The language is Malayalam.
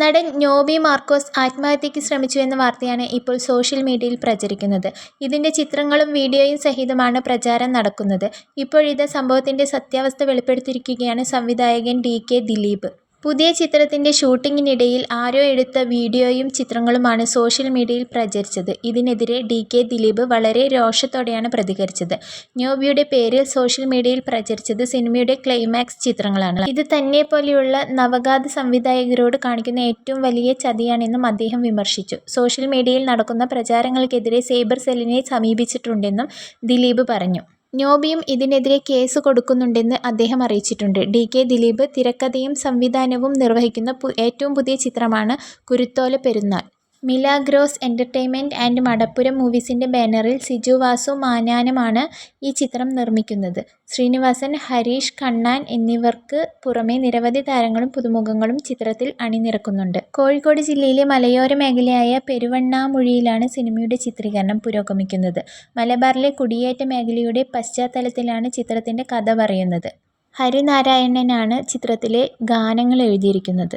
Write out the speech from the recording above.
നടൻ നോബി മാർക്കോസ് ആത്മഹത്യയ്ക്ക് ശ്രമിച്ചു എന്ന വാർത്തയാണ് ഇപ്പോൾ സോഷ്യൽ മീഡിയയിൽ പ്രചരിക്കുന്നത്. ഇതിന്റെ ചിത്രങ്ങളും വീഡിയോയും സഹിതമാണ് പ്രചാരം നടക്കുന്നത്. ഇപ്പോഴിത് സംഭവത്തിന്റെ സത്യാവസ്ഥ വെളിപ്പെടുത്തിയിരിക്കുകയാണ് സംവിധായകൻ ഡി. കെ. ദിലീപ്. പുതിയ ചിത്രത്തിന്റെ ഷൂട്ടിങ്ങിനിടയിൽ ആരോ എടുത്ത വീഡിയോയും ചിത്രങ്ങളുമാണ് സോഷ്യൽ മീഡിയയിൽ പ്രചരിച്ചത്. ഇതിനെതിരെ ഡി. കെ. ദിലീപ് വളരെ രോഷത്തോടെയാണ് പ്രതികരിച്ചത്. ന്യൂബിയുടെ പേരിൽ സോഷ്യൽ മീഡിയയിൽ പ്രചരിച്ചത് സിനിമയുടെ ക്ലൈമാക്സ് ചിത്രങ്ങളാണ്. ഇത് തന്നെ പോലെയുള്ള നവഗാത സംവിധായകരോട് കാണിക്കുന്ന ഏറ്റവും വലിയ ചതിയാണെന്നും അദ്ദേഹം വിമർശിച്ചു. സോഷ്യൽ മീഡിയയിൽ നടക്കുന്ന പ്രചാരങ്ങൾക്കെതിരെ സേബർ സെല്ലിനെ സമീപിച്ചിട്ടുണ്ടെന്നും ദിലീപ് പറഞ്ഞു. നോബിയും ഇതിനെതിരെ കേസ് കൊടുക്കുന്നുണ്ടെന്ന് അദ്ദേഹം അറിയിച്ചിട്ടുണ്ട്. ഡി. കെ. ദിലീപ് തിരക്കഥയും സംവിധാനവും നിർവഹിക്കുന്ന ഏറ്റവും പുതിയ ചിത്രമാണ് Kuruthola Perunnal. Milagros entertainment and Madappuram മൂവീസിന്റെ ബാനറിൽ സിജു വാസു മാനാനമാണ് ഈ ചിത്രം നിർമ്മിക്കുന്നത്. ശ്രീനിവാസൻ, ഹരീഷ് കണ്ണാൻ എന്നിവർക്ക് പുറമെ നിരവധി താരങ്ങളും പുതുമുഖങ്ങളും ചിത്രത്തിൽ അണിനിരക്കുന്നുണ്ട്. കോഴിക്കോട് ജില്ലയിലെ മലയോര മേഖലയായ പെരുവണ്ണാമുഴിയിലാണ് സിനിമയുടെ ചിത്രീകരണം പുരോഗമിക്കുന്നത്. മലബാറിലെ കുടിയേറ്റ മേഖലയുടെ പശ്ചാത്തലത്തിലാണ് ചിത്രത്തിന്റെ കഥ പറയുന്നത്. ഹരിനാരായണനാണ് ചിത്രത്തിലെ ഗാനങ്ങളെഴുതിയിരിക്കുന്നത്.